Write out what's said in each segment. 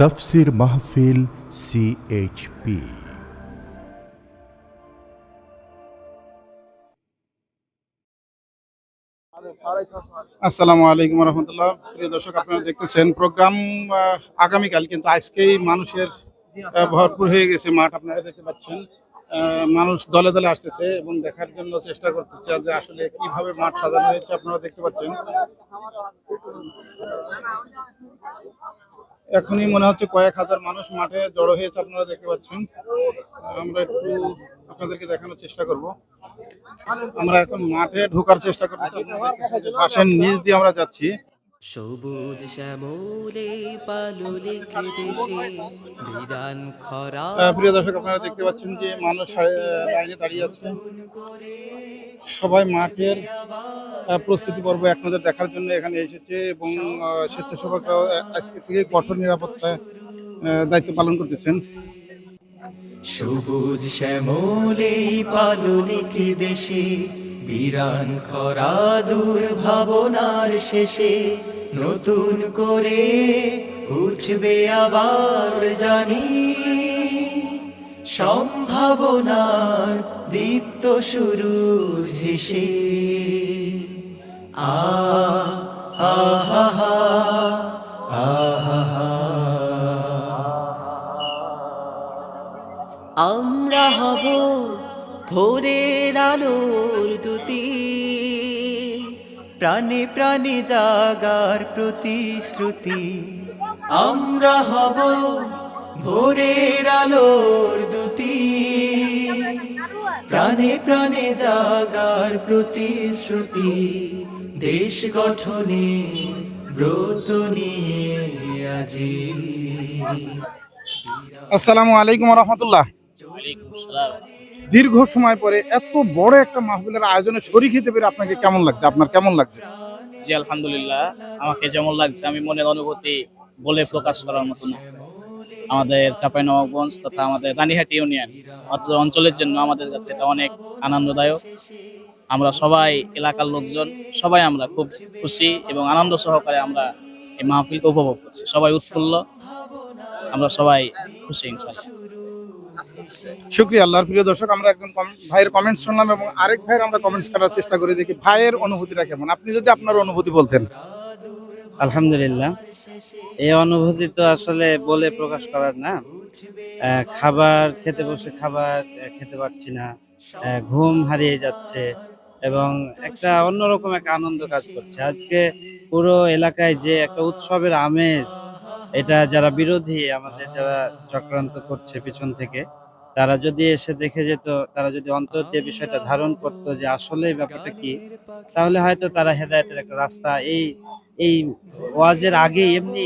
তফসির মাহফিল সিএইচপি আসসালামু আলাইকুম রহমতুল্লাহ। প্রিয় দর্শক, আপনারা দেখতেছেন প্রোগ্রাম আগামীকাল, কিন্তু আজকেই মানুষের ভরপুর হয়ে গেছে মাঠ, আপনারা দেখতে পাচ্ছেন। মানুষ দলে দলে আসতেছে এবং দেখার জন্য চেষ্টা করতেছে যে আসলে কীভাবে মাঠ সাজানো হয়েছে, আপনারা দেখতে পাচ্ছেন। এখনই মনে হচ্ছে কয়েক হাজার মানুষ মাঠে জড়ো হয়েছে, আপনারা দেখতে পাচ্ছেন। আমরা একটু আপনাদেরকে দেখানোর চেষ্টা করব। আমরা এখন মাঠে ঢোকার চেষ্টা করতেছি বাসের নিচ দিয়ে আমরা যাচ্ছি। সবুজ শ্যামলে পাললিক দেশে বিরান খরা প্রিয় দর্শক আপনারা দেখতে পাচ্ছেন যে মানুষ লাইনে দাঁড়িয়ে আছে। সবাই মাঠের প্রস্তুতি পর্ব এক নজর দেখার জন্য এখানে এসেছে এবং স্বেচ্ছাসেবকরাও আজকে থেকে কঠোর নিরাপত্তায় দায়িত্ব পালন করতেছেন। সবুজ শ্যামলে পাললিক দেশে বিরান খরা দুর্ভাবনার শেষে নতুন করে উঠবে আবার জানি সম্ভাবনার দীপ্ত শুরু ঝেসে হা। আমরা হব ভোরের আলোর দুতি। প্রাণে প্রাণে জাগার প্রতিশ্রুতি। আমরা হব ভোরের আলোর দুতি। প্রাণে প্রাণে জাগার প্রতিশ্রুতি। দেশ গঠনে ব্রত নিয়ে আজি। আসসালামু আলাইকুম রহমতুল্লাহ। দীর্ঘ সময় পরে এত বড় একটা মাহফিলের আয়োজনে শরীর খেতে পেরে আপনাকে কেমন লাগছে? আপনার কেমন লাগছে? জি, আলহামদুলিল্লাহ। আমাকে যেমন লাগছে, আমি মনের অনুভূতি বলে প্রকাশ করার মতো না। আমাদের চাঁপাইনবাবগঞ্জ তথা আমাদের রানীহাটি ইউনিয়ন অত্র অঞ্চলের জন্য আমাদের কাছে এটা অনেক আনন্দদায়ক। আমরা সবাই, এলাকার লোকজন, সবাই আমরা খুব খুশি এবং আনন্দ সহকারে আমরা এই মাহফিলকে উপভোগ করছি। সবাই উৎফুল্ল। আমরা সবাই খুশি ইনশাল্লাহ শুক্রিয়া, আল্লাহর প্রিয় দর্শক, আমরা একজন ভাইয়ের কমেন্টস শুনলাম এবং আরেক ভাইয়ের আমরা কমেন্টস করার চেষ্টা করি, দেখি ভাইয়ের অনুভূতিটা কেমন? আপনি যদি আপনার অনুভূতি বলতেন। আলহামদুলিল্লাহ। এই অনুভূতি তো আসলে বলে প্রকাশ করার না। খাবার, খেতে বসে খাবার খেতে পারছি না। ঘুম হারিয়ে যাচ্ছে এবং একটা অন্যরকম একটা আনন্দ কাজ করছে। আজকে পুরো এলাকায় যে একটা উৎসবের আমেজ এটা যারা বিরোধী, আমাদের যারা চক্রান্ত করছে পিছন থেকে, তারা যদি এসে দেখে যেত, তারা যদি অন্তর দিয়ে বিষয়টা ধারণ করতো যে আসলে ব্যাপারটা কি, তাহলে হয়তো তারা হেদায়েতের একটা রাস্তা, এই এই ওয়াজের আগে এমনি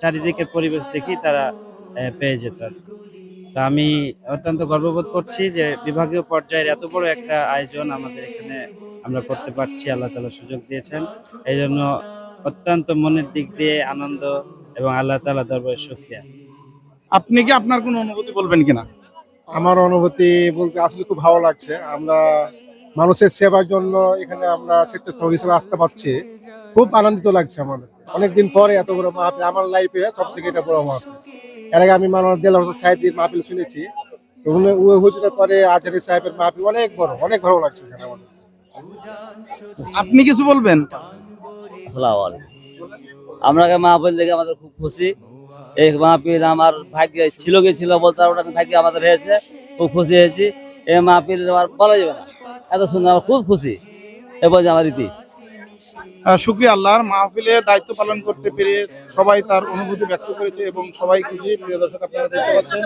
চারিদিকের পরিবেশ দেখেই তারা পেয়ে যেত। তো আমি অত্যন্ত গর্ববোধ করছি যে বিভাগীয় পর্যায়ের এত বড় একটা আয়োজন আমাদের এখানে আমরা করতে পারছি, আল্লাহ তালা সুযোগ দিয়েছেন এই জন্য অত্যন্ত মনের দিক দিয়ে আনন্দ এবং আল্লাহ তালা দরবারে শুক্রিয়া। আপনি কি আপনার কোনো অনুভূতি বলবেন কিনা? আমার অনুভূতি বলতে আসলে খুব ভালো লাগছে। আমরা মানুষের সেবার জন্য এখানে আমরা স্বেচ্ছাসেবক হিসেবে আসতে পারছি। খুব আনন্দিত লাগছে আমাদের। অনেকদিন পরে এত বড় মাহফিল আমার লাইফে সব থেকে এটা বড় মাহফিল। এর আগে আমি মানব দেল হোসেন সাহেদির মাহফিল শুনেছি। তো উনি- ওই হুজুরের পরে আজহারি সাহেবের মাহফিল অনেক বড় অনেক ভালো লাগছে এখানে আমাদের। আপনি কিছু বলবেন? আসসালামু আলাইকুম। আমরা মাহফিল দেখে আমাদের খুব খুশি। এই মাহফিল আমার ভাগ্যে ছিল কি ছিল বলতে পারব না ভাগ্যে আমাদের হয়েছে। খুব খুশি হয়েছি। এই মাহফিল আমার বলা যাবে না। এত সুন্দর, আমার খুব খুশি। এ বলছে আমার রীতি। শুক্রিয়া আল্লাহর মাহফিলে দায়িত্ব পালন করতে পেরে সবাই তার অনুভূতি ব্যক্ত করেছে এবং সবাই খুশি। প্রিয় দর্শক, আপনারা দেখতে পাচ্ছেন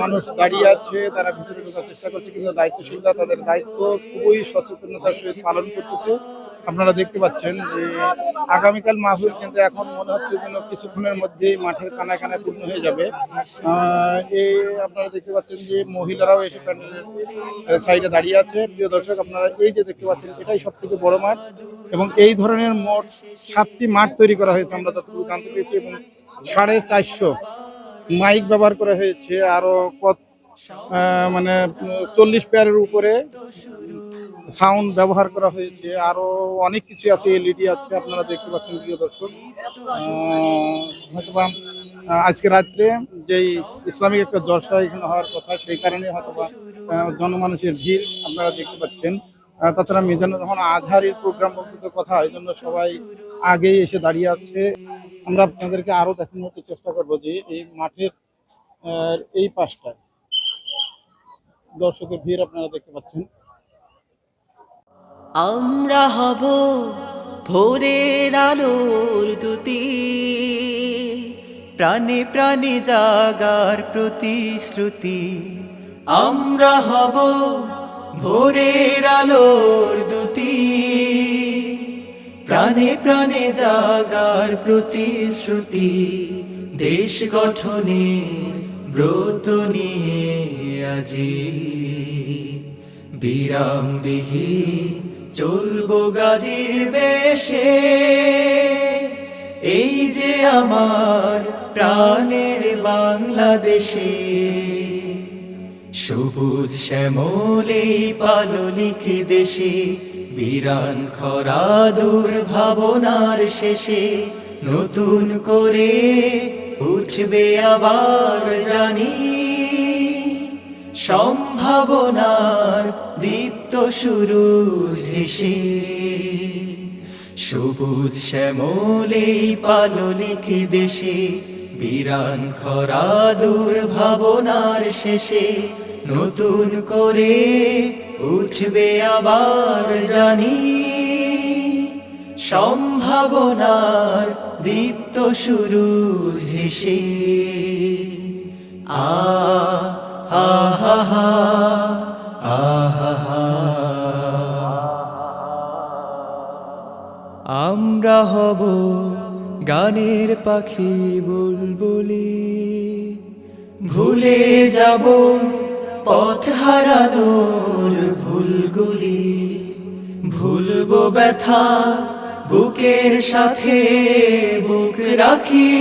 মানুষ দাঁড়িয়ে আছে, তারা ভিতরে ঢোকার চেষ্টা করছে, কিন্তু দায়িত্বশীলরা তাদের দায়িত্ব খুবই সচেতনতার সহিত পালন করতেছে। আপনারা দেখতে পাচ্ছেন যে আগামীকাল মাহফিল কিন্তু এখন মনে হচ্ছে যেন কিছুক্ষণের মধ্যেই মাঠের কানায় কানায় পূর্ণ হয়ে যাবে। এই আপনারা দেখতে পাচ্ছেন যে মহিলারাও এসে প্যান্ডেলের সাইডে দাঁড়িয়ে আছে। প্রিয় দর্শক, আপনারা এই যে দেখতে পাচ্ছেন, এটাই সব থেকে বড় মাঠ এবং এই ধরনের মোট সাতটি মাঠ তৈরি করা হয়েছে আমরা যতটুকু জানতে পেরেছি এবং সাড়ে চারশো মাইক ব্যবহার করা হয়েছে। আরও কত মানে চল্লিশ পেয়ারের উপরে সাউন্ড ব্যবহার করা হয়েছে আরও অনেক কিছু আছে এলইডি আছে আপনারা দেখতে পাচ্ছেন প্রিয় দর্শক। হয়তোবা আজকে রাত্রে যেই ইসলামিক একটা জলসা এখানে হওয়ার কথা সেই কারণে হয়তোবা আহ, জনমানুষের ভিড় আপনারা দেখতে পাচ্ছেন। তাছাড়া মিজানুর রহমান আজহারের প্রোগ্রাম বলতে তো কথা এই জন্য সবাই আগেই এসে দাঁড়িয়ে আছে। আমরা আপনাদেরকে আরও দেখানোর চেষ্টা করব যে এই মাঠের এই পাশটায় দর্শকের ভিড় আপনারা দেখতে পাচ্ছেন। আমরা হব ভোরের আলোর দুতি। প্রাণে প্রাণে জাগার প্রতিশ্রুতি। আমরা হব ভোরের আলোর দুতি। প্রাণে প্রাণে জাগার প্রতিশ্রুতি। দেশ গঠনের ব্রত নিয়ে আজি। বিরাম বিহীন চলবো গাজির বেশে। এই যে আমার প্রাণের বাংলাদেশে, সবুজ শ্যামলে পাললিকে দেশে, বিরান খরা দুর্ভাবনার শেষে, নতুন করে উঠবে আবার জানি, সম্ভাবনার দীপ্ত শুরু হেসে সবুজ শ্যামলে পাললিকে দেশে, বিরান খরা দুর্ভাবনার শেষে, নতুন করে উঠবে আবার জানি। সম্ভাবনার দীপ্ত শুরু হেসে আ, হা হা হা, আ। আমরা হব গানের পাখি বুলবুলি। ভুলে যাব পথ হারানোর ভুলগুলি। ভুলবো ব্যথা বুকের সাথে বুক রাখি।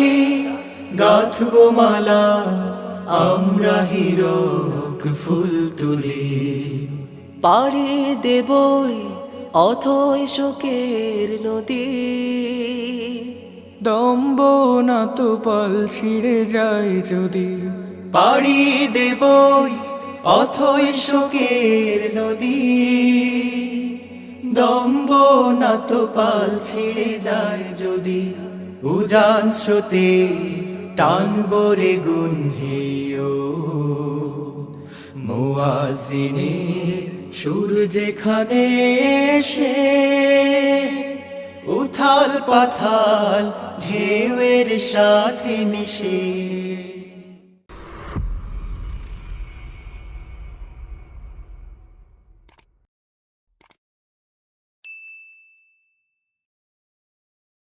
গাঁথবো মালা, আমরা হিরক ফুল তুলি। পাড়ি দেবই অথই শোকের নদী। দম্ব না তো পাল ছিঁড়ে যায় যদি। পাড়ি দেবই অথই শোকের নদী। দম্ব না তো পাল ছিঁড়ে যায় যদি। উজান স্রোতে টানবো রে গুন হেয় মোয়াজিনের সুর যেখানে এসে উথাল পাথাল ঢেউয়ের সাথে মিশে।